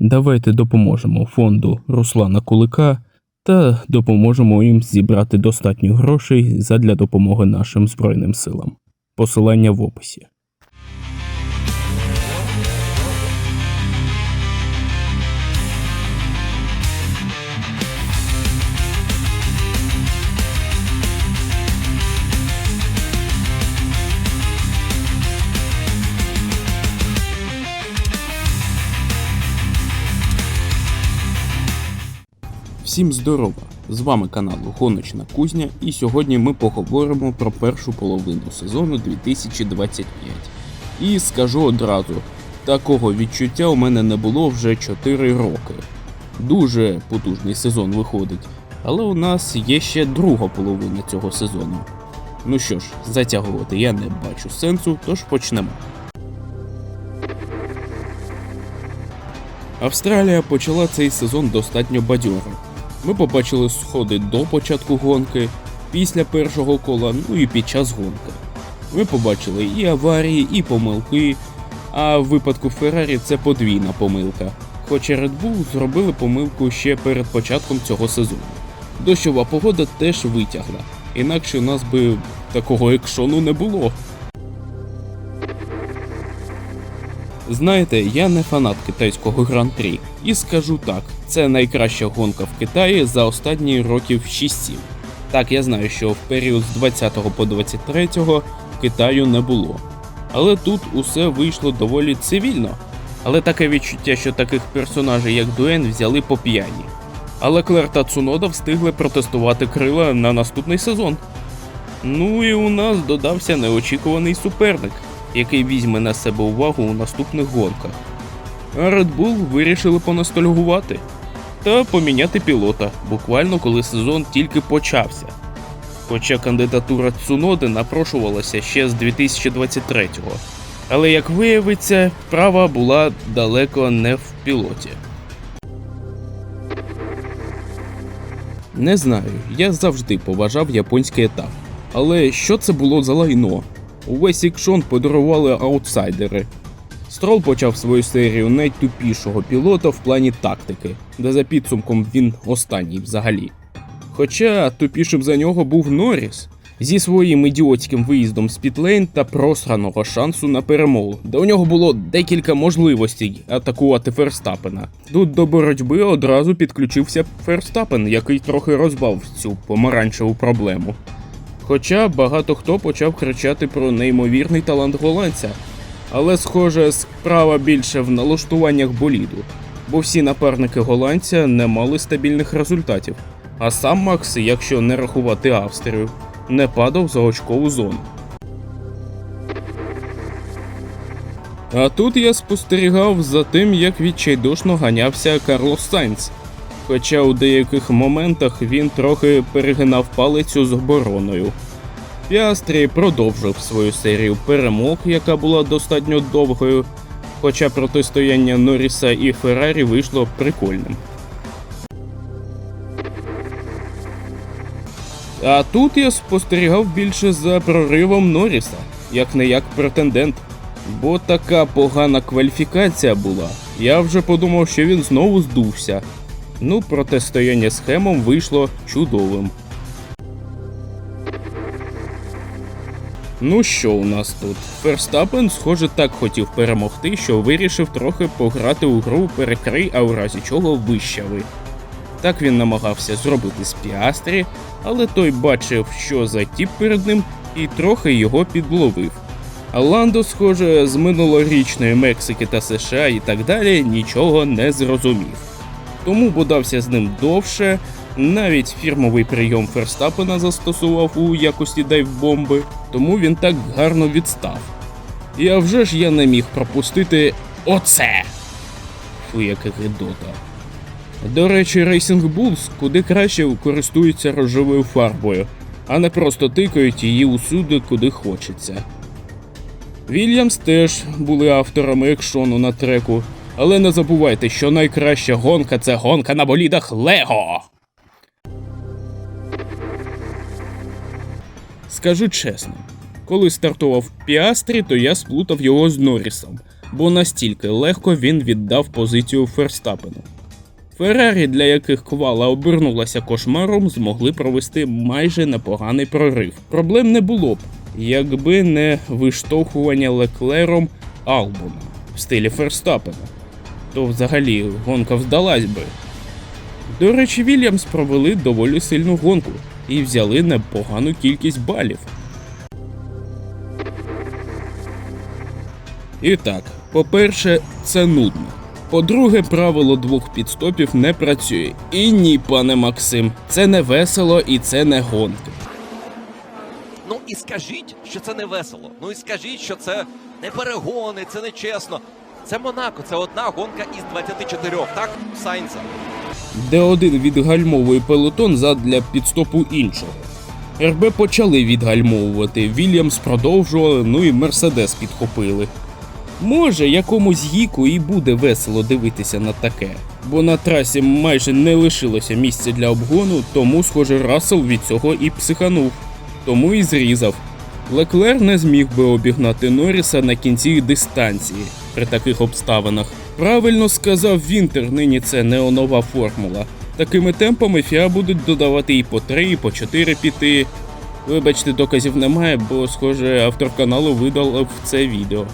Давайте допоможемо фонду Руслана Кулика та допоможемо їм зібрати достатньо грошей задля допомоги нашим Збройним силам. Посилання в описі. Всім здорова! З вами канал Гоночна Кузня, і сьогодні ми поговоримо про першу половину сезону 2025. І скажу одразу, такого відчуття у мене не було вже 4 роки. Дуже потужний сезон виходить, але у нас є ще друга половина цього сезону. Ну що ж, затягувати я не бачу сенсу, тож почнемо. Австралія почала цей сезон достатньо бадьоро. Ми побачили сходи до початку гонки, після першого кола, ну і під час гонки. Ми побачили і аварії, і помилки. А в випадку Феррарі це подвійна помилка. Хоча Red Bull зробили помилку ще перед початком цього сезону. Дощова погода теж витягла, інакше у нас би такого екшону не було. Знаєте, я не фанат китайського гран-прі, і скажу так: це найкраща гонка в Китаї за останні років 6-7. Так, я знаю, що в період з 20 по 23 Китаю не було. Але тут усе вийшло доволі цивільно. Але таке відчуття, що таких персонажей, як Дуен, взяли по п'яні. Але Клер та Цунода встигли протестувати крила на наступний сезон. Ну і у нас додався неочікуваний суперник, який візьме на себе увагу у наступних гонках. А Red Bull вирішили понастальгувати та поміняти пілота, буквально коли сезон тільки почався. Хоча кандидатура Цуноди напрошувалася ще з 2023-го. Але як виявиться, права була далеко не в пілоті. Не знаю, я завжди поважав японський етап. Але що це було за лайно? Увесь ікшон подарували аутсайдери. Строл почав свою серію найтупішого пілота в плані тактики, де за підсумком він останній взагалі. Хоча тупішим за нього був Норріс зі своїм ідіотським виїздом з пітлейн та просраного шансу на перемогу, де у нього було декілька можливостей атакувати Ферстапена. Тут до боротьби одразу підключився Ферстапен, який трохи розбав цю помаранчеву проблему. Хоча багато хто почав кричати про неймовірний талант голландця, але схоже, справа більше в налаштуваннях боліду, бо всі напарники голландця не мали стабільних результатів. А сам Макс, якщо не рахувати Австрію, не падав за очкову зону. А тут я спостерігав за тим, як відчайдушно ганявся Карлос Сайнц. Хоча у деяких моментах він трохи перегинав палицю з обороною. Піастрі продовжив свою серію перемог, яка була достатньо довгою, хоча протистояння Норріса і Феррарі вийшло прикольним. А тут я спостерігав більше за проривом Норріса, як не як претендент. Бо така погана кваліфікація була. Я вже подумав, що він знову здувся. Ну, протистояння з Хемом вийшло чудовим. Ну що у нас тут? Ферстапен, схоже, так хотів перемогти, що вирішив трохи пограти у гру перекрий, а у разі чого вищави. Так він намагався зробити з Піастрі, але той бачив, що за тіп перед ним, і трохи його підловив. А Ландо, схоже, з минулорічної Мексики та США і так далі нічого не зрозумів. Тому бодався з ним довше, навіть фірмовий прийом Ферстапена застосував у якості дайв-бомби, тому він так гарно відстав. І а вже ж я не міг пропустити оце. Фу, яка гидота. До речі, Racing Bulls куди краще користуються рожевою фарбою, а не просто тикають її усюди, куди хочеться. Вільямс теж були авторами екшону на треку, але не забувайте, що найкраща гонка це гонка на болідах Лего. Скажу чесно, коли стартував в Піастрі, то я сплутав його з Норрісом. бо настільки легко він віддав позицію Ферстапену. Феррарі, для яких квала обернулася кошмаром, змогли провести майже непоганий прорив. Проблем не було б, якби не виштовхування Леклером Албона в стилі Ферстапена. То взагалі гонка вдалась би. До речі, Вільямс провели доволі сильну гонку і взяли непогану кількість балів. І так, по-перше, це нудно. По-друге, правило двох підстопів не працює. І ні, пане Максим, це не весело і це не гонки. Ну і скажіть, що це не весело. Ну і скажіть, що це не перегони, це не чесно. Це Монако, це одна гонка із 24, так? Сайнса. де один відгальмовує пелотон задля підстопу іншого. РБ почали відгальмовувати, Вільямс продовжували, ну і Мерседес підхопили. Може, якомусь гіку і буде весело дивитися на таке, бо на трасі майже не лишилося місця для обгону, тому, схоже, Рассел від цього і психанув, тому і зрізав. Леклер не зміг би обігнати Норріса на кінці дистанції при таких обставинах. Правильно сказав Вінтер, нині це неонова формула. Такими темпами фіа будуть додавати і по 3, і по 4 піти. Вибачте, доказів немає, бо, схоже, автор каналу видалив це відео.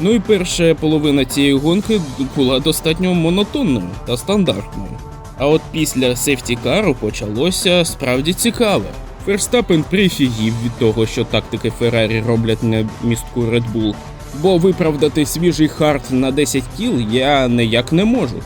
Ну і перша половина цієї гонки була достатньо монотонною та стандартною. А от після сефтікару почалося справді цікаве. Ферстапен прифігів від того, що тактики Феррарі роблять на містку Red Bull, бо виправдати свіжий хард на 10 кіл я ніяк не можу.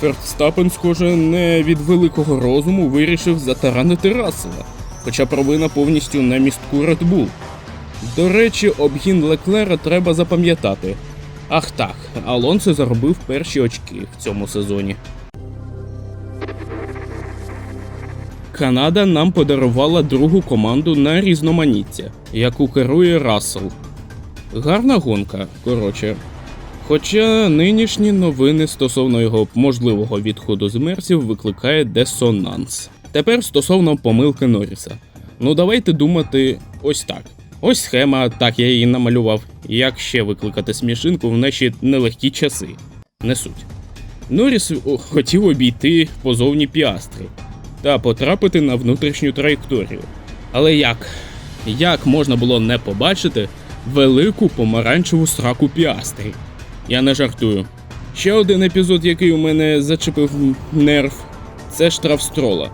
Ферстапен, схоже, не від великого розуму вирішив затаранити Рассела, хоча провина повністю на містку Red Bull. До речі, обгін Леклера треба запам'ятати. Ах так, Алонсо заробив перші очки в цьому сезоні. Канада нам подарувала другу команду на різноманіття, яку керує Рассел. Гарна гонка, коротше. Хоча нинішні новини стосовно його можливого відходу з мерсів викликає десонанс. Тепер стосовно помилки Норріса. Ну давайте думати ось так. Ось схема, так я її намалював. Як ще викликати смішинку в наші нелегкі часи. Не суть. Норріс хотів обійти позовні піастри та потрапити на внутрішню траєкторію. Але як? Як можна було не побачити велику помаранчеву сраку піастрі? Я не жартую. Ще один епізод, який у мене зачепив нерв, це штраф строла.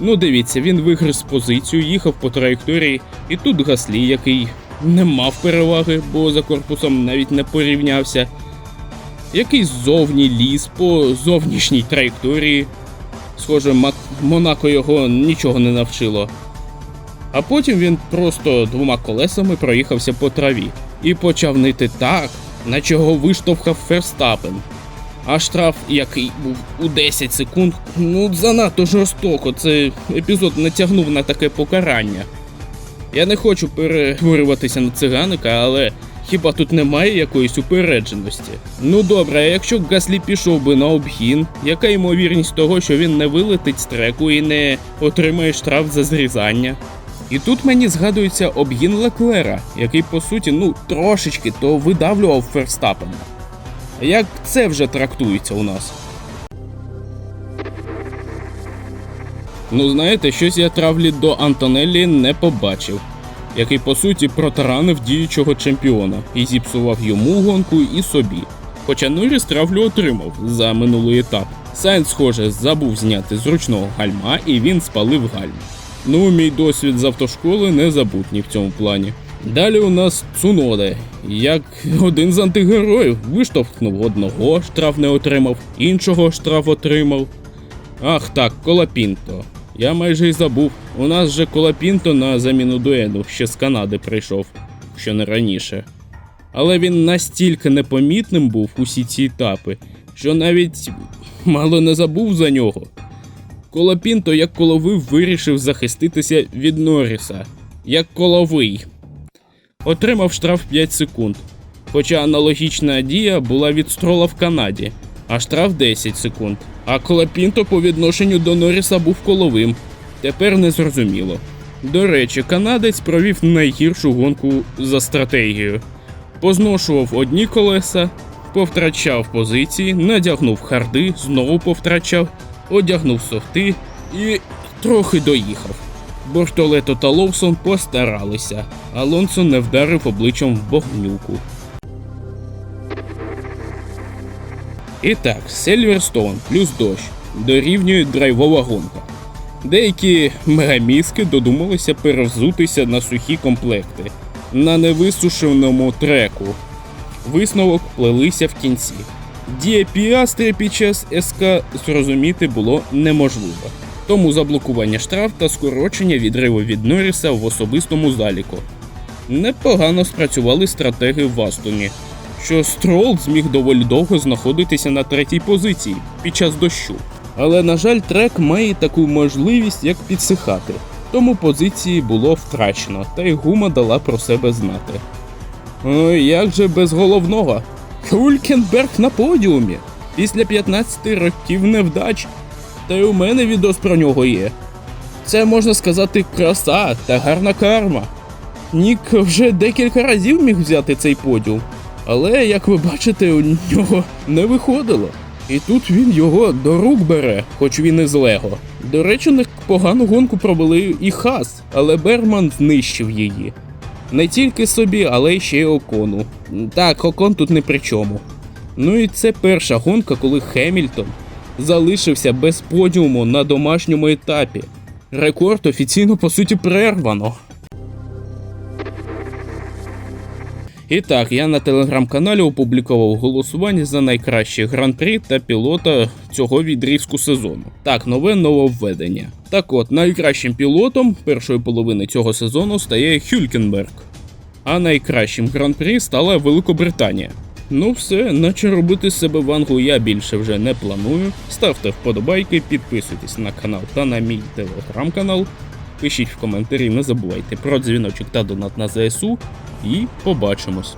Ну дивіться, він вигриз позицію, їхав по траєкторії, і тут Гаслі, який не мав переваги, бо за корпусом навіть не порівнявся. Який ззовні ліз по зовнішній траєкторії. Схоже, Монако його нічого не навчило. А потім він просто двома колесами проїхався по траві і почав нити так, наче його виштовхав Ферстапен. А штраф, який був у 10 секунд, ну занадто жорстоко. Це епізод натягнув на таке покарання. Я не хочу перетворюватися на циганика, але хіба тут немає якоїсь упередженості? Ну добре, а якщо Гаслі пішов би на обгін, яка ймовірність того, що він не вилетить з треку і не отримає штраф за зрізання? І тут мені згадується обгін Леклера, який по суті, ну трошечки то видавлював Ферстапена. Як це вже трактується у нас? Ну, знаєте, щось я травлі до Антонеллі не побачив, який по суті протаранив діючого чемпіона і зіпсував йому гонку і собі. Хоча Норріс травлю отримав за минулий етап. Сайнс, схоже, забув зняти з ручного гальма і він спалив гальм. Ну, мій досвід з автошколи не забутній в цьому плані. Далі у нас Цуноде, як один з антигероїв, виштовхнув одного, штраф не отримав, іншого штраф отримав. Ах так, Колапінто. Я майже й забув. У нас же Колапінто на заміну дуену ще з Канади прийшов, що не раніше. Але він настільки непомітним був усі ці етапи, що навіть мало не забув за нього. Колопінто, як коловий, вирішив захиститися від Норріса. Як коловий. Отримав штраф 5 секунд. Хоча аналогічна дія була від строла в Канаді. а штраф 10 секунд. А Колапінто по відношенню до Норріса був коловим. Тепер не зрозуміло. До речі, канадець провів найгіршу гонку за стратегією. Позношував одні колеса, повтрачав позиції, надягнув харди, знову повтрачав, одягнув софти і трохи доїхав. Бортолето та Ловсон постаралися. Алонсо не вдарив обличчям в богнюку. І так, Сельверстоун плюс дощ дорівнює драйвова гонка. Деякі мегаміски додумалися перевзутися на сухі комплекти на невисушеному треку. Висновок плелися в кінці. Дія піастри під час СК зрозуміти було неможливо. Тому заблокування штраф та скорочення відриву від Норріса в особистому заліку. Непогано спрацювали стратеги в Астоні, що Строл зміг доволі довго знаходитися на третій позиції під час дощу. Але, на жаль, трек має таку можливість, як підсихати. Тому позиції було втрачено, та й гума дала про себе знати. Ой, як же без головного? Хулькенберг на подіумі. Після 15 років невдач. Та й у мене відос про нього є. Це можна сказати краса та гарна карма. Нік вже декілька разів міг взяти цей подіум, але, як ви бачите, у нього не виходило. І тут він його до рук бере, хоч він і з Лего. До речі, непогану гонку провели і Хас, але Берман знищив її. Не тільки собі, але й ще й Окону. Так, Окон тут не при чому. Ну і це перша гонка, коли Хемільтон залишився без подіуму на домашньому етапі. Рекорд офіційно по суті перервано. І так, я на телеграм-каналі опублікував голосування за найкращий гран-прі та пілота цього відрізку сезону. Так, нове нововведення. Так от, найкращим пілотом першої половини цього сезону стає Хюлькенберг, а найкращим гран-прі стала Великобританія. Ну все, наче робити себе вангу я більше вже не планую. Ставте вподобайки, підписуйтесь на канал та на мій телеграм-канал. Пишіть в коментарі, не забувайте про дзвіночок та донат на ЗСУ. І побачимось.